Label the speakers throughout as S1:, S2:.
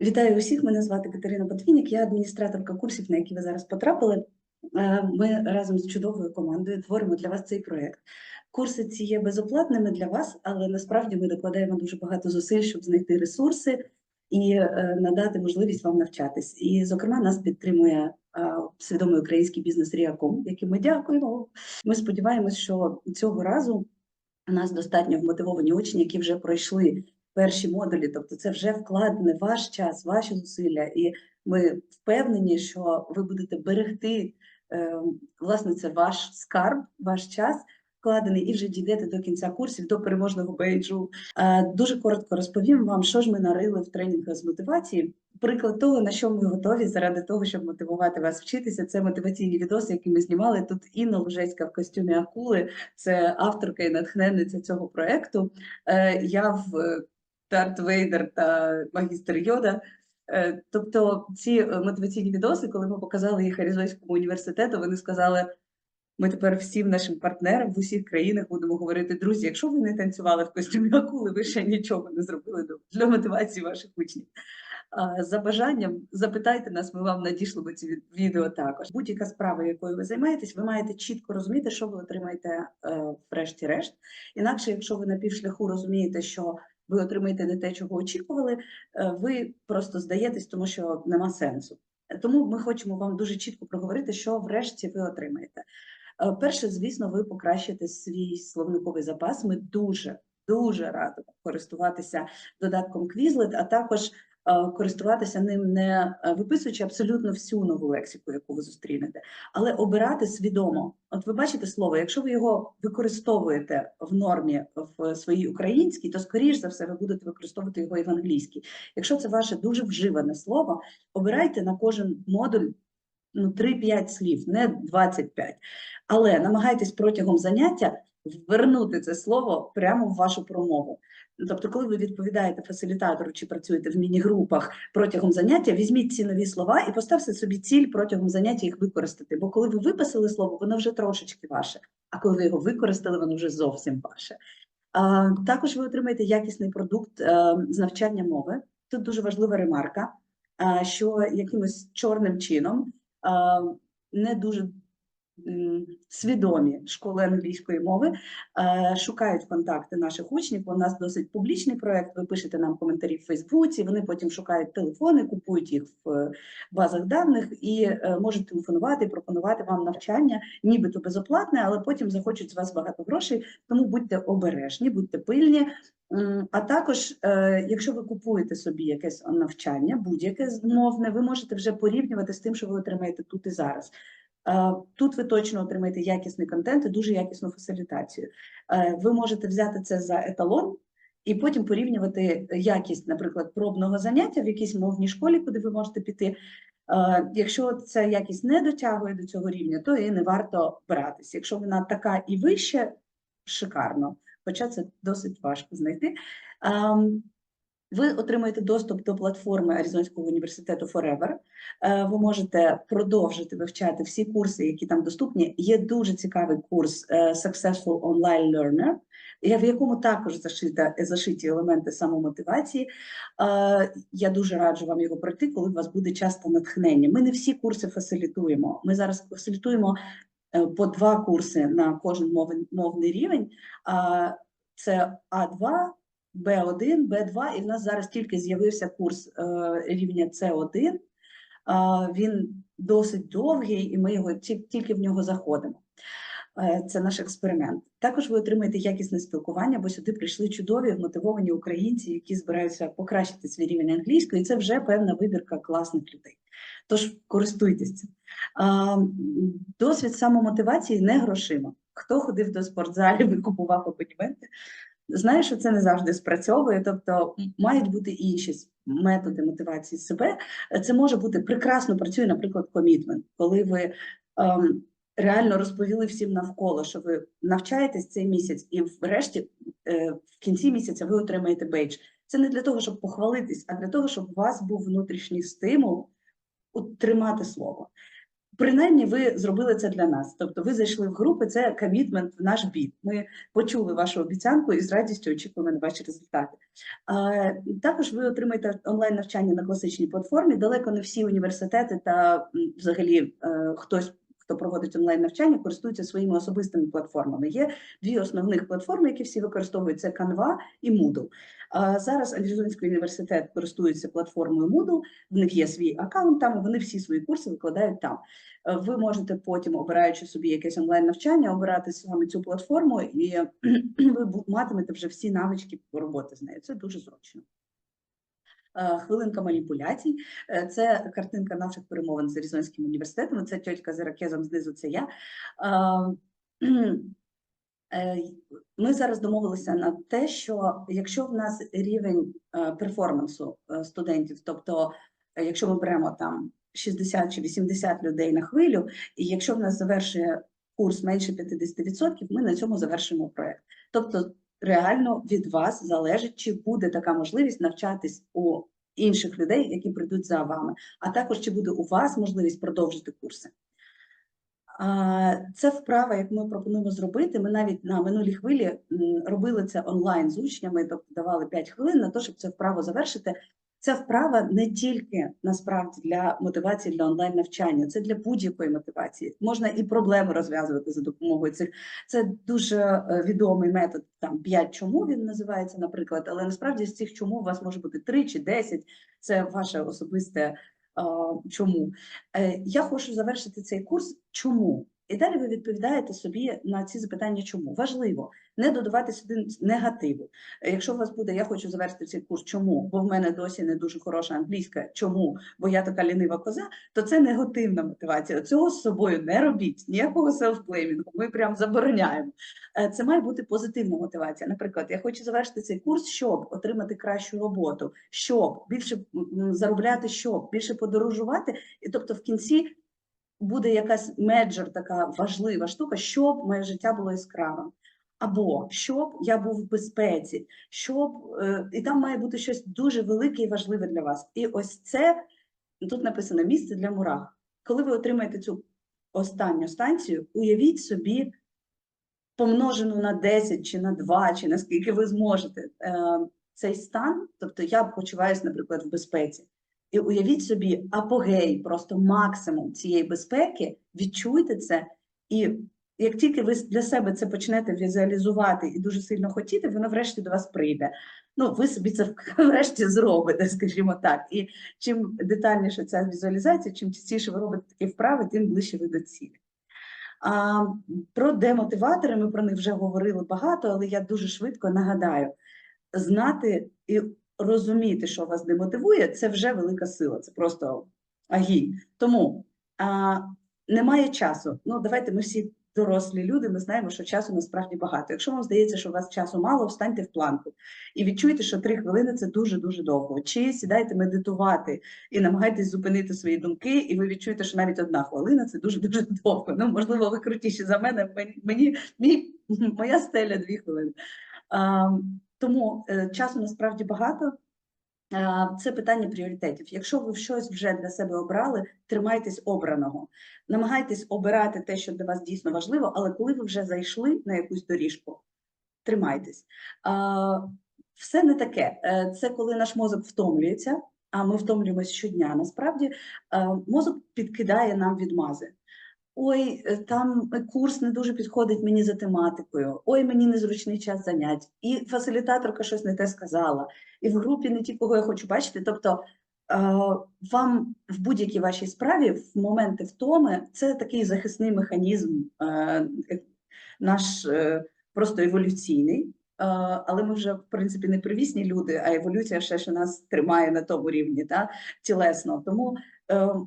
S1: Вітаю усіх. Мене звати Катерина Ботвінік, я адміністраторка курсів, на які ви зараз потрапили. Е, Ми разом з чудовою командою творимо для вас цей проєкт. Курси ці є безоплатними для вас, але насправді ми докладаємо дуже багато зусиль, щоб знайти ресурси і е, надати можливість вам навчатись. І, зокрема, нас підтримує е, свідомий український бізнес Ріаком, яким ми дякуємо. Ми сподіваємось, що цього разу у нас достатньо вмотивовані учні, які вже пройшли перші модулі, тобто це вже вкладений ваш час, ваші зусилля, і ми впевнені, що ви будете берегти е, власне це ваш скарб, ваш час. Вкладений і вже дійдете до кінця курсів, до переможного бейджу. Е, Дуже коротко розповім вам, що ж ми нарили в тренінгах з мотивації. Приклад того, на що ми готові заради того, щоб мотивувати вас вчитися. Це мотиваційні відоси, які ми знімали. Тут Інна Лужецька в костюмі акули, це авторка і натхненниця цього проекту. Е, Я в Дарт Вейдер та магістр Йода. Е, Тобто ці мотиваційні відоси, коли ми показали їх Аризонському університету, вони сказали: ми тепер всім нашим партнерам в усіх країнах будемо говорити, друзі, якщо ви не танцювали в костюмі акули, ви ще нічого не зробили для мотивації ваших учнів. За бажанням запитайте нас, ми вам надішлемо ці відео також. Будь-яка справа, якою ви займаєтесь, ви маєте чітко розуміти, що ви отримаєте е, врешті-решт. Інакше, якщо ви на півшляху розумієте, що ви отримаєте не те, чого очікували, е, ви просто здаєтесь, тому що нема сенсу. Тому ми хочемо вам дуже чітко проговорити, що врешті ви отримаєте. Е, Перше, звісно, ви покращите свій словниковий запас. Ми дуже дуже радимо користуватися додатком Quizlet, а також користуватися ним не е, виписуючи абсолютно всю нову лексику, яку ви зустрінете, але обирати свідомо. От ви бачите слово, якщо ви його використовуєте в нормі в своїй українській, то скоріш за все ви будете використовувати його і в англійській. Якщо це ваше дуже вживане слово, обирайте на кожен модуль ну, 3-5 слів, не 25. Але намагайтесь протягом заняття ввернути це слово прямо в вашу промову. Тобто, коли ви відповідаєте фасилітатору чи працюєте в міні-групах протягом заняття, візьміть ці нові слова і поставте собі ціль протягом заняття їх використати. Бо коли ви виписали слово, воно вже трошечки ваше, а коли ви його використали, воно вже зовсім ваше. А, Також ви отримаєте якісний продукт е, з навчання мови. Тут дуже важлива ремарка, а, що якимось чорним чином а, не дуже свідомі школи англійської мови е, шукають контакти наших учнів. У нас досить публічний проект. Ви пишете нам коментарі в Фейсбуці. Вони потім шукають телефони, купують їх в е, базах даних і е, можуть телефонувати, пропонувати вам навчання, нібито безоплатне, але потім захочуть з вас багато грошей. Тому будьте обережні, будьте пильні. А також, якщо ви купуєте собі якесь навчання, будь-яке мовне, ви можете вже порівнювати з тим, що ви отримаєте тут і зараз. Е, Тут ви точно отримаєте якісний контент і дуже якісну фасилітацію. Е, Ви можете взяти це за еталон і потім порівнювати якість, наприклад, пробного заняття в якійсь мовній школі, куди ви можете піти. Е, Якщо ця якість не дотягує до цього рівня, то і не варто братись. Якщо вона така і вище, шикарно, хоча це досить важко знайти. Ви отримаєте доступ до платформи Аризонського університету Forever. Е, Ви можете продовжити вивчати всі курси, які там доступні. Є дуже цікавий курс е, Successful Online Learner, в якому також зашита, зашиті елементи самомотивації. Е, Я дуже раджу вам його пройти, коли у вас буде часто натхнення. Ми не всі курси фасилітуємо. Ми зараз фасилітуємо по два курси на кожен мовний рівень. Це А2, Б1, Б2, і в нас зараз тільки з'явився курс е, рівня С1. А, Він досить довгий, і ми його тільки в нього заходимо. Е, Це наш експеримент. Також ви отримаєте якісне спілкування, бо сюди прийшли чудові вмотивовані українці, які збираються покращити свій рівень англійської. І це вже певна вибірка класних людей. Тож користуйтесь цим. Досвід самомотивації не грошима. Хто ходив до спортзалів і купував абонементи, знає, що це не завжди спрацьовує. Тобто мають бути інші методи мотивації себе. Це може бути прекрасно працює, наприклад, комітмент, коли ви ем, реально розповіли всім навколо, що ви навчаєтесь цей місяць, і врешті е, в кінці місяця ви отримаєте бейдж. Це не для того, щоб похвалитись, а для того, щоб у вас був внутрішній стимул утримати слово. Принаймні ви зробили це для нас. Тобто ви зайшли в групи, це комітмент в наш бід. Ми почули вашу обіцянку і з радістю очікуємо на ваші результати. А, також ви отримаєте онлайн навчання на класичній платформі. Далеко не всі університети та взагалі е, хтось. Хто проводить онлайн навчання, користуються своїми особистими платформами. Є дві основних платформи, які всі використовують: це Canva і Moodle. А зараз Аризонський університет користується платформою Moodle, в них є свій аккаунт там, вони всі свої курси викладають там. Е, Ви можете потім, обираючи собі якесь онлайн навчання, обирати саме цю платформу, і ви матимете вже всі навички роботи з нею. Це дуже зручно. Е, Хвилинка маніпуляцій. Е, Це картинка наших перемовин з Аризонським університетом. Це тьотька з ірокезом знизу, це я. Е, Ми зараз домовилися на те, що якщо в нас рівень перформансу студентів, тобто якщо ми беремо там 60 чи 80 людей на хвилю, і якщо в нас завершує курс менше 50%, ми на цьому завершимо проект. Тобто реально від вас залежить, чи буде така можливість навчатись у інших людей, які прийдуть за вами, а також чи буде у вас можливість продовжити курси. Це вправа, як ми пропонуємо зробити. Ми навіть на минулій хвилі робили це онлайн з учнями, тобто давали 5 хвилин на те, щоб це вправо завершити. Ця вправа не тільки насправді для мотивації для онлайн навчання, це для будь-якої мотивації. Можна і проблеми розв'язувати за допомогою цих. Це дуже е, відомий метод. Там 5 чому він називається, наприклад. Але насправді з цих чому у вас може бути 3 чи 10. Це ваше особисте чому. Е, Я хочу завершити цей курс. Чому? І далі ви відповідаєте собі на ці запитання, чому важливо не додавати сюди негативу. Якщо у вас буде, я хочу завершити цей курс, чому? Бо в мене досі не дуже хороша англійська. Чому? Бо я така лінива коза, то це негативна мотивація. Цього з собою не робіть, ніякого селфплеймінгу. Ми прям забороняємо. Е, Це має бути позитивна мотивація. Наприклад, я хочу завершити цей курс, щоб отримати кращу роботу, щоб більше заробляти, щоб більше подорожувати. І тобто в кінці буде якась меджор, така важлива штука, щоб моє життя було яскравим. Або щоб я був в безпеці, щоб е, і там має бути щось дуже велике і важливе для вас. І ось це тут написано місце для мурах. Коли ви отримаєте цю останню станцію, уявіть собі помножену на 10 чи на 2, чи наскільки ви зможете е, цей стан. Тобто я почуваюся, наприклад, в безпеці. І уявіть собі апогей, просто максимум цієї безпеки, відчуйте це. І як тільки ви для себе це почнете візуалізувати і дуже сильно хотіти, воно врешті до вас прийде. Ну, ви собі це врешті зробите, скажімо так. І чим детальніше ця візуалізація, чим частіше ви робите такі вправи, тим ближче ви до цілі. А, про демотиватори ми про них вже говорили багато, але я дуже швидко нагадаю: знати і розуміти, що вас демотивує, це вже велика сила, це просто агій. Тому а, немає часу. Ну, давайте ми всі дорослі люди, ми знаємо, що часу насправді багато. Якщо вам здається, що у вас часу мало, встаньте в планку і відчуйте, що три хвилини це дуже-дуже довго. Чи сідайте медитувати і намагайтесь зупинити свої думки, і ви відчуєте, що навіть одна хвилина це дуже-дуже довго. Ну, можливо, ви крутіші за мене. Мені мій, моя стеля дві хвилини. Тому е, часу насправді багато. Це питання пріоритетів. Якщо ви щось вже для себе обрали, тримайтесь обраного, намагайтесь обирати те, що для вас дійсно важливо, але коли ви вже зайшли на якусь доріжку, тримайтесь. Все не таке. Е, Це коли наш мозок втомлюється, а ми втомлюємось щодня. Насправді е, мозок підкидає нам відмази. Ой, е, там е, курс не дуже підходить мені за тематикою. Ой, мені незручний час занять. І фасилітаторка щось не те сказала. І в групі не ті, кого я хочу бачити. Тобто е, вам в будь-якій вашій справі в моменти втоми це такий захисний механізм, наш просто еволюційний. Але ми вже в принципі не привісні люди, а еволюція ще ж нас тримає на тому рівні, та тілесно. Тому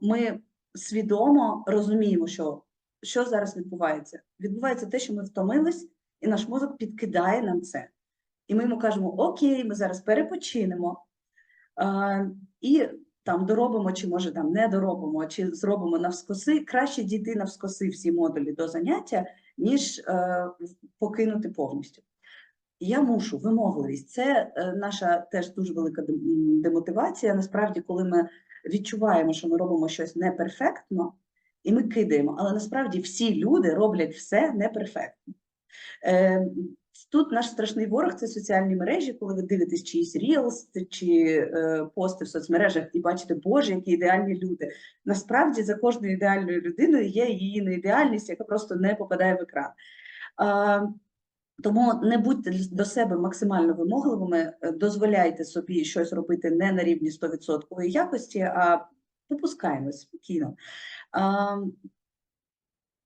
S1: ми свідомо розуміємо, що, що зараз відбувається. Відбувається те, що ми втомились, і наш мозок підкидає нам це. І ми йому кажемо: Окей, ми зараз перепочинемо а, і там доробимо, чи може там не доробимо, чи зробимо навскоси. Краще дійти навскоси всі модулі до заняття, ніж е, покинути повністю. Я мушу вимогливість. Це е, наша теж дуже велика демотивація. Насправді, коли ми відчуваємо, що ми робимо щось неперфектно, і ми кидаємо. Але насправді всі люди роблять все неперфектно. Е, Тут наш страшний ворог це соціальні мережі, коли ви дивитесь чиїсь рілс чи е, пости в соцмережах і бачите, Боже, які ідеальні люди. Насправді за кожною ідеальною людиною є її неідеальність, яка просто не попадає в екран. Е, тому не будьте до себе максимально вимогливими, е, дозволяйте собі щось робити не на рівні 100% якості, а попускаємось спокійно. А,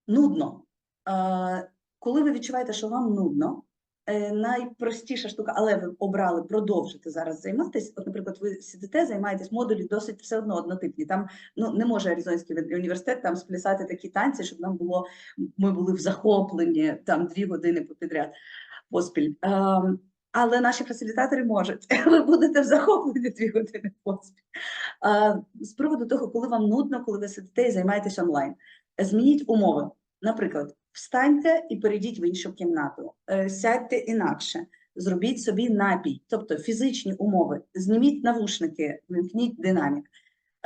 S1: нудно. А, коли ви відчуваєте, що вам нудно, найпростіша штука, але ви обрали продовжити зараз займатися. От, наприклад, ви сидите, займаєтесь модулі досить все одно однотипні. Там ну не може Аризонський університет там сплясати такі танці, щоб нам було ми були в захопленні там дві години попідряд поспіль. Ем, але наші фасилітатори можуть. Ви будете в захопленні дві години поспіль. Е, з приводу того, коли вам нудно, коли ви сидите і займаєтесь онлайн, змініть умови. Наприклад, встаньте і перейдіть в іншу кімнату, Е, сядьте інакше, зробіть собі напій, тобто фізичні умови. Зніміть навушники, вимкніть динамік,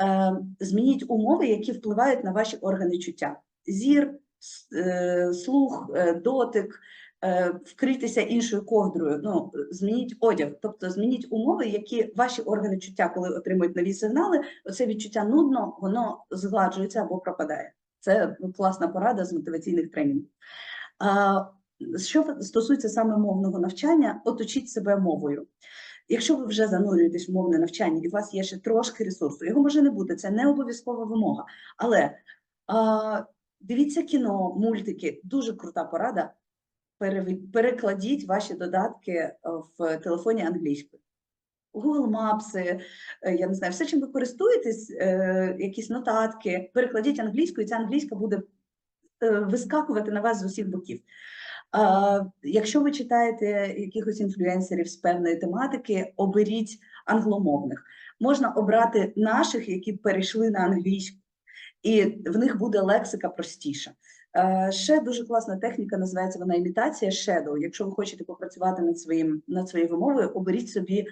S1: Е, змініть умови, які впливають на ваші органи чуття: зір, е, слух, дотик, вкритися іншою ковдрою. Ну, змініть одяг, тобто змініть умови, які ваші органи чуття, коли отримують нові сигнали, оце відчуття нудно, воно згладжується або пропадає. Це класна порада з мотиваційних тренінгів. Що стосується саме мовного навчання, оточіть себе мовою. Якщо ви вже занурюєтесь в мовне навчання і у вас є ще трошки ресурсу, його може не бути, це не обов'язкова вимога. Але а, дивіться кіно, мультики, дуже крута порада. Перекладіть ваші додатки е, в телефоні англійською. Google Maps, е, я не знаю, все, чим ви користуєтесь, е, якісь нотатки, перекладіть англійською, і ця англійська буде е, вискакувати на вас з усіх боків. Якщо ви читаєте якихось інфлюенсерів з певної тематики, оберіть англомовних. Можна обрати наших, які перейшли на англійську, і в них буде лексика простіша. Ще дуже класна техніка, називається вона імітація shadow. Якщо ви хочете попрацювати над своїм над своєю вимовою, оберіть собі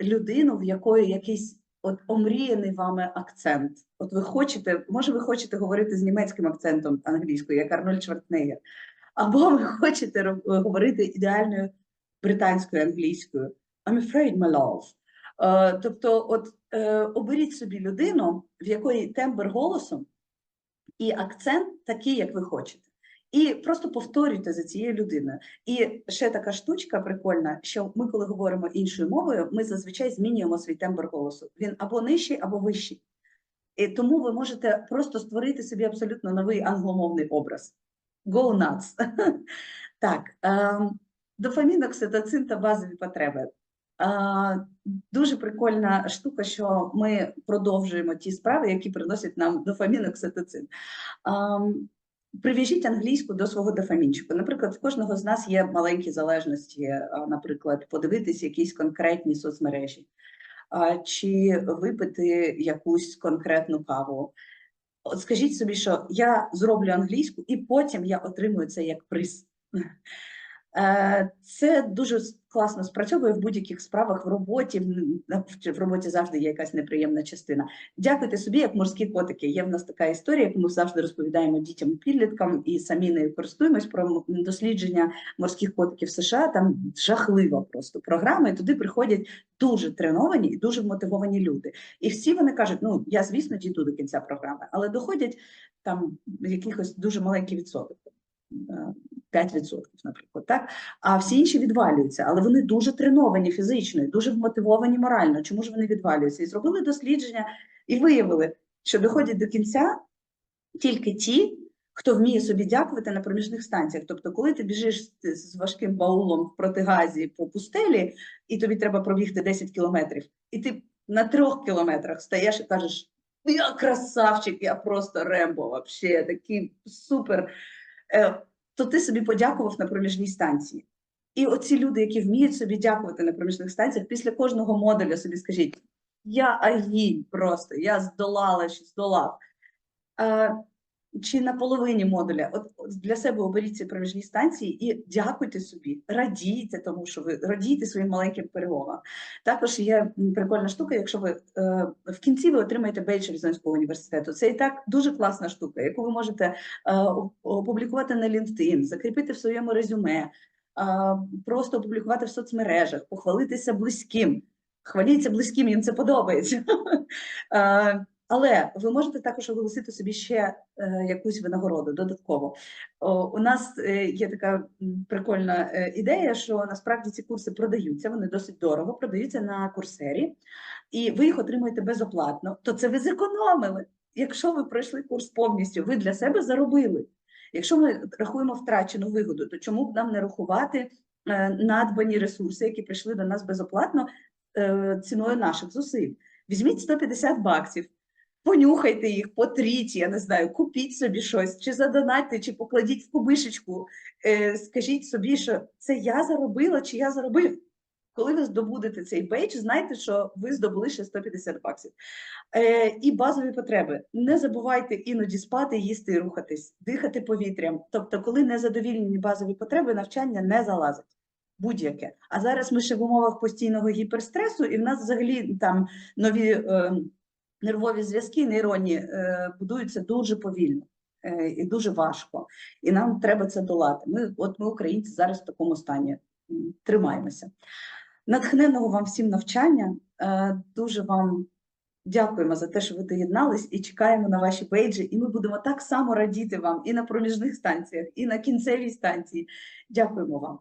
S1: людину, в якої якийсь от омріяний вами акцент. От ви хочете, може, ви хочете говорити з німецьким акцентом англійською, як Арнольд Шварценеггер, або ви хочете говорити ідеальною британською англійською. I'm afraid, my love. Е, тобто, от е, оберіть собі людину, в якої тембр голосу і акцент такий, як ви хочете. І просто повторюйте за цією людиною. І ще така штучка прикольна, що ми, коли говоримо іншою мовою, ми зазвичай змінюємо свій тембр голосу. Він або нижчий, або вищий. І тому ви можете просто створити собі абсолютно новий англомовний образ. Go nuts. Так, ем, дофамін, окситоцин та базові потреби. Дуже прикольна штука, що ми продовжуємо ті справи, які приносять нам дофамін, окситоцин. Ам, Прив'яжіть англійську до свого дофамінчику. Наприклад, в кожного з нас є маленькі залежності, наприклад, подивитись якісь конкретні соцмережі, чи випити якусь конкретну каву. От скажіть собі, що я зроблю англійську, і потім я отримую це як приз. Е, Це дуже класно спрацьовує в будь-яких справах в роботі. в- роботі завжди є якась неприємна частина. Дякуйте собі, як морські котики. Є в нас така історія, яку ми завжди розповідаємо дітям підліткам і самі нею користуємось про дослідження морських котиків США. Там жахлива просто програма, і туди приходять дуже треновані і дуже мотивовані люди. І всі вони кажуть: ну я звісно дійду до кінця програми, але доходять там якихось дуже маленький відсоток. Е, 5%, наприклад, так? А всі інші відвалюються, але вони дуже треновані фізично, дуже вмотивовані морально. Чому ж вони відвалюються? І зробили дослідження і виявили, що доходять до кінця тільки ті, хто вміє собі дякувати на проміжних станціях. Тобто, коли ти біжиш з- важким баулом в протигазі по пустелі, і тобі треба пробігти 10 кілометрів, і ти на трьох кілометрах стаєш і кажеш: я красавчик, я просто рембо, вообще такий супер. Е, то ти собі подякував на проміжній станції. І оці люди, які вміють собі дякувати на проміжних станціях, після кожного модуля собі скажіть: я агінь просто, я здолала чи здолав. Е, чи на половині модуля. От для себе оберіть ці проміжні станції і дякуйте собі, радійте тому, що ви радійте своїм маленьким перемогам. Також є прикольна штука, якщо ви е, в кінці ви отримаєте бейдж Різонського університету. Це і так дуже класна штука, яку ви можете е, опублікувати на LinkedIn, закріпити в своєму резюме, е, просто опублікувати в соцмережах, похвалитися близьким. Хваліться близьким, їм це подобається. Але ви можете також оголосити собі ще е, якусь винагороду додатково. О, У нас е, є така прикольна е, ідея, що насправді ці курси продаються, вони досить дорого, продаються на курсері, і ви їх отримуєте безоплатно. То це ви зекономили. Якщо ви пройшли курс повністю, ви для себе заробили. Якщо ми рахуємо втрачену вигоду, то чому б нам не рахувати е, надбані ресурси, які прийшли до нас безоплатно е, ціною наших зусиль? Візьміть 150 баксів, понюхайте їх, потріть, я не знаю, купіть собі щось, чи задонатьте, чи покладіть в кубишечку. Е, скажіть собі, що це я заробила, чи я заробив. Коли ви здобудете цей бейдж, знайте, що ви здобули ще 150 баксів. Е, і базові потреби. Не забувайте іноді спати, їсти і рухатись, дихати повітрям. Тобто, коли незадовільнені базові потреби, навчання не залазить. Будь-яке. А зараз ми ще в умовах постійного гіперстресу, і в нас взагалі там нові е, нервові зв'язки, нейронні е, будуються дуже повільно е, і дуже важко. І нам треба це долати. Ми, от ми, українці, зараз в такому стані. Тримаємося. Натхненного вам всім навчання. Е, Дуже вам дякуємо за те, що ви доєднались, і чекаємо на ваші бейджі. І ми будемо так само радіти вам і на проміжних станціях, і на кінцевій станції. Дякуємо вам.